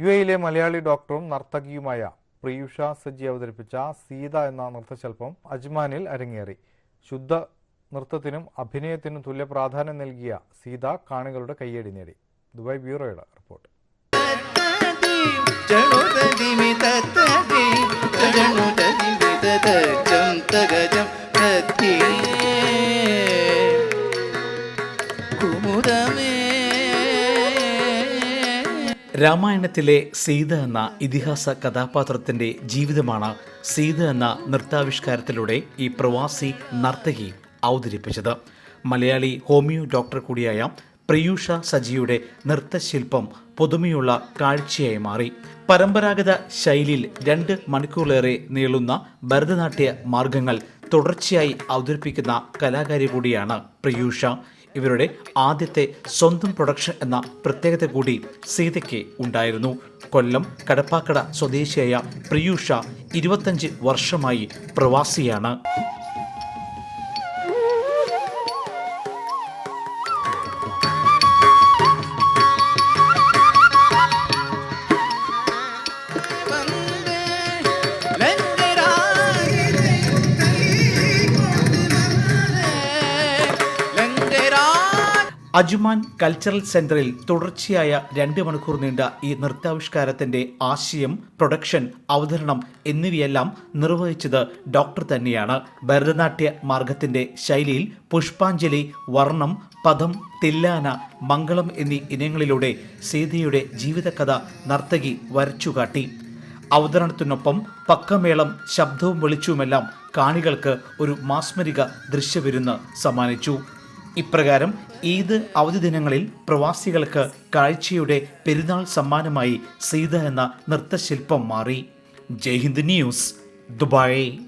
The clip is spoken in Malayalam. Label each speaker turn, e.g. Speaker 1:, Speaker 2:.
Speaker 1: യു എയിലെ മലയാളി ഡോക്ടറും നർത്തകിയുമായ പ്രിയുഷ സജ്ജി അവതരിപ്പിച്ച സീത എന്ന നൃത്തശില്പം അജ്മാനിൽ അരങ്ങേറി ശുദ്ധ നൃത്തത്തിനും അഭിനയത്തിനും തുല്യ പ്രാധാന്യം നൽകിയ സീത കാണികളുടെ കയ്യടി നേടി ദുബായ് ബ്യൂറോയുടെ റിപ്പോർട്ട്
Speaker 2: രാമായണത്തിലെ സീത എന്ന ഇതിഹാസ കഥാപാത്രത്തിന്റെ ജീവിതമാണ് സീത എന്ന നൃത്താവിഷ്കാരത്തിലൂടെ ഈ പ്രവാസി നർത്തകി അവതരിപ്പിച്ചത്. മലയാളി ഹോമിയോ ഡോക്ടർ കൂടിയായ പ്രിയൂഷ സജിയുടെ നൃത്തശില്പം പുതുമയുള്ള കാഴ്ചയായി മാറി. പരമ്പരാഗത ശൈലിയിൽ രണ്ട് മണിക്കൂറിലേറെ നീളുന്ന ഭരതനാട്യ മാർഗങ്ങൾ തുടർച്ചയായി അവതരിപ്പിക്കുന്ന കലാകാരി കൂടിയാണ് പ്രിയൂഷ. ഇവരുടെ ആദ്യത്തെ സ്വന്തം പ്രൊഡക്ഷൻ എന്ന പ്രത്യേകത കൂടി സീതയ്ക്ക് ഉണ്ടായിരുന്നു. കൊല്ലം കടപ്പാക്കട സ്വദേശിയായ പ്രിയൂഷ ഇരുപത്തഞ്ച് വർഷമായി പ്രവാസിയാണ്. അജുമാൻ കൾച്ചറൽ സെന്ററിൽ തുടർച്ചയായ രണ്ട് മണിക്കൂർ നീണ്ട ഈ നൃത്താവിഷ്കാരത്തിന്റെ ആശയം പ്രൊഡക്ഷൻ അവതരണം എന്നിവയെല്ലാം നിർവഹിച്ചത് ഡോക്ടർ തന്നെയാണ്. ഭരതനാട്യ മാർഗത്തിന്റെ ശൈലിയിൽ പുഷ്പാഞ്ജലി വർണം പദം തില്ലാന മംഗളം എന്നീ ഇനങ്ങളിലൂടെ സീതയുടെ ജീവിതകഥ നർത്തകി വരച്ചുകാട്ടി അവതരണത്തിനൊപ്പം പക്കമേളം ശബ്ദവും വെളിച്ചവുമെല്ലാം കാണികൾക്ക് ഒരു മാസ്മരിക ദൃശ്യവിരുന്ന് സമ്മാനിച്ചു. ഇപ്രകാരം ഈദ് അവധി ദിനങ്ങളിൽ പ്രവാസികൾക്ക് കാഴ്ചയുടെ പെരുന്നാൾ സമ്മാനമായി സീത എന്ന നൃത്തശില്പം മാറി. Jaihind news Dubai.